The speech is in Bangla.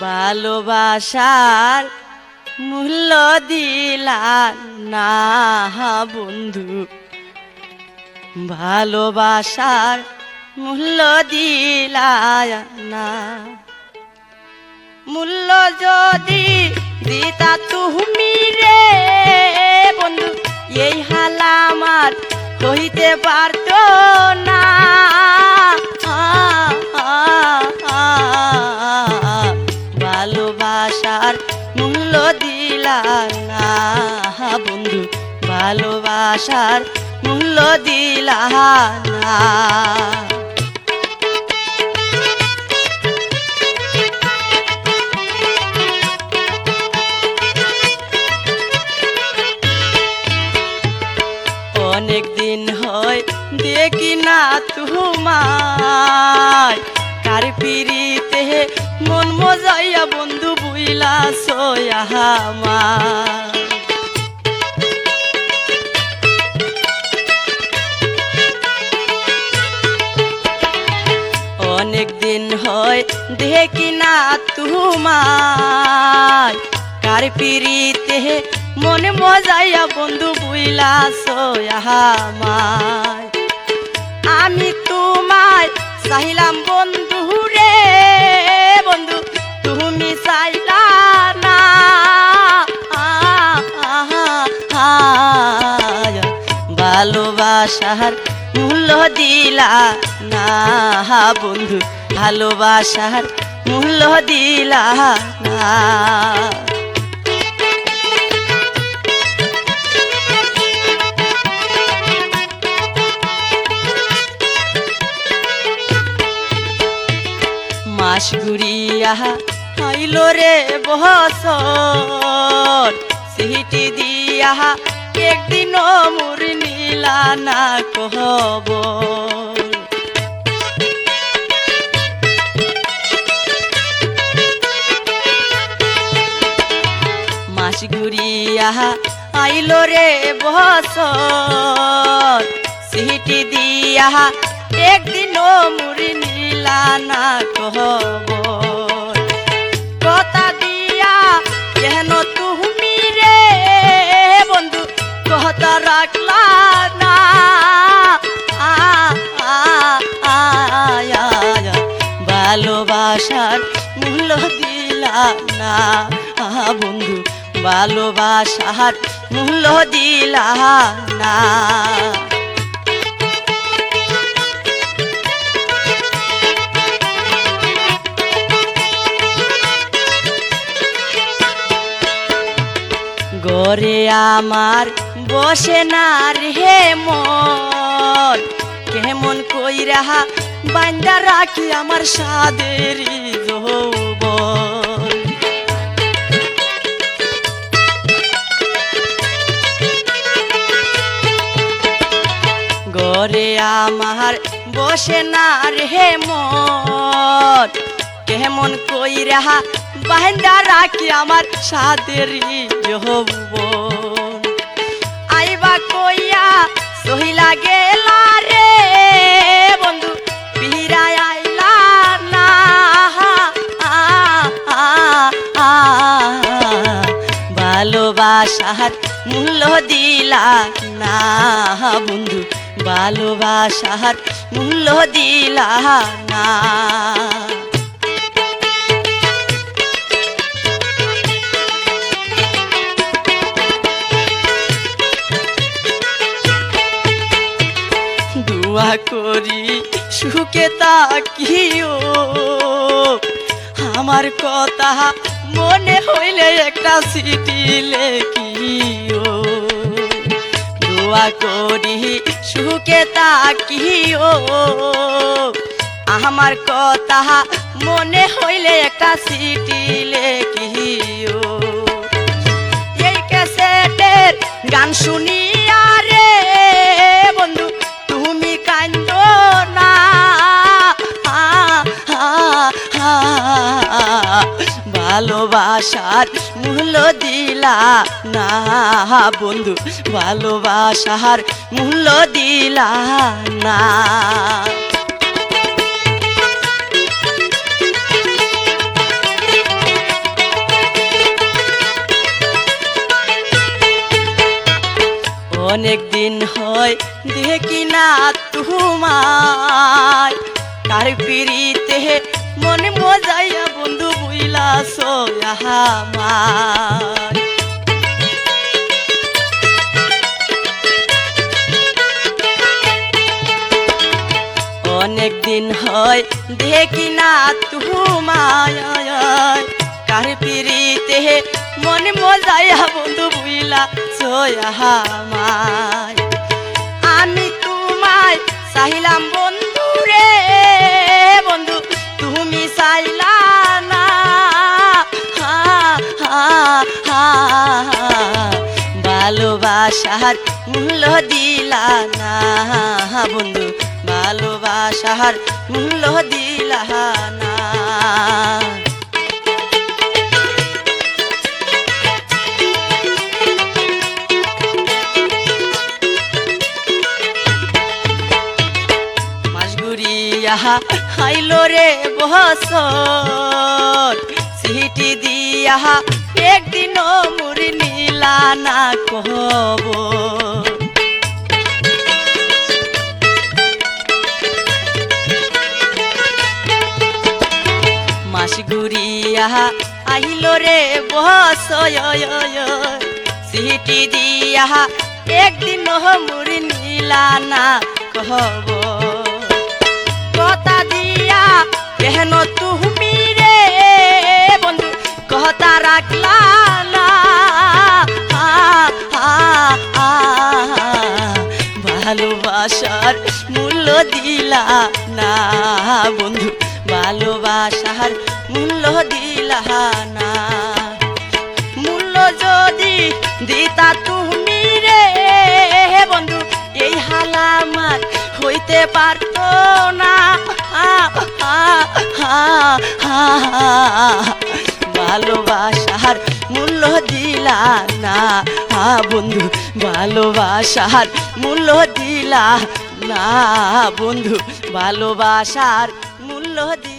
ভালোবাসার মূল্য দিলা না বন্ধু। ভালোবাসার মূল্য দিলা না। মূল্য যদি দিতা তুমি রে বন্ধু, এই হালা আমার কহিতে পারত। ভালোবাসার মূল্য দিলা না। অনেক দিন হয় দেখি না তোমায়। কার পিড়িতে মন মজাইয়া বন্ধু বুইলা সোয়ামা অনেক দিন হয়, দেখি না তোমায় কার পিড়িতে মনে মজাইয়া বন্ধু বুইলা সোয়ামায় আমি তোমায় চাইলাম বন্ধু রে, বন্ধু, তুমি চাইলা না। ভালোবাসার মূল্য দিলা না বন্ধু ভালোবাসার মূল্য দিলা মাস ঘুরিয়া আইল রে বছর সিটি দিয়া একদিন মুর নীলা না, কহব। আইল রে বছর সিটি দিয়া একদিন মুড়ি নীলা না কহব কথা দিয়া, কেন তুমি রে বন্ধু, কথা রাখলা না? ভালোবাসার মূল্য দিলা না। বন্ধু ভালোবাসার মূল্য দিলা না। গরে আমার বসে না রে মন, কেমন কই রাহা বান্দা রাখি আমার সাদের যৌবন গরে আমার বসে না রে মন। কেমন কই রাহা বান্দা রাখি আমার সাদের যৌবন। আইবা কইয়া সহিলা গেলা রে বন্ধু পিরায় আইলা না। ভালোবাসার মূল্য দিলা না বন্ধু। ভালোবাসার মূল্য দিলা না। দোয়া করি, সুখে তাকিও আমার কথা মনে হইলে একটা সিটি লেখিও। করি সুখে তাকিও আমার কথা মনে হইলে একটা সিটি লেখিও। এই ক্যাসেটের গান শুনিয়া ভালোবাসার মূল্য দিলা না বন্ধু, ভালোবাসার মূল্য দিলা না। অনেক দিন হয় দেখি না তোমায় কার পিড়িতে মনে মজাইয়া বন্ধু অনেক দিন হয় দেখি না তুমায়। কার পিড়িতে মনে মজাইয়া বন্ধু বুইলা সোয়াহামায় আমি তোমায় চাইলাম বন্ধু রে, বন্ধু, তুমি চাইলা ভালোবাসার মূল্য দিলা না বন্ধু ভালোবাসার মূল্য দিলা না। হাইলো রে বছর সিটি দিয়া একদিন মুড়ি নীলা না কহব মাসগুড়িয়া আইলো রে বছর সিটি দিয়া একদিন মুড়ি নীলা না কহব কথা দিয়া কেন বন্ধু কথা রাখলা ভালোবাসার মূল্য দিলা না বন্ধু ভালোবাসার মূল্য দিলা না মূল্য যদি দিতা তুমি রে বন্ধু এই হালামার হইতে পারতো না। হা হা হা আ, ভালোবাসার মূল্য দিলা না। হা বন্ধু ভালোবাসার মূল্য দিলা না। বন্ধু ভালোবাসার মূল্য দিলা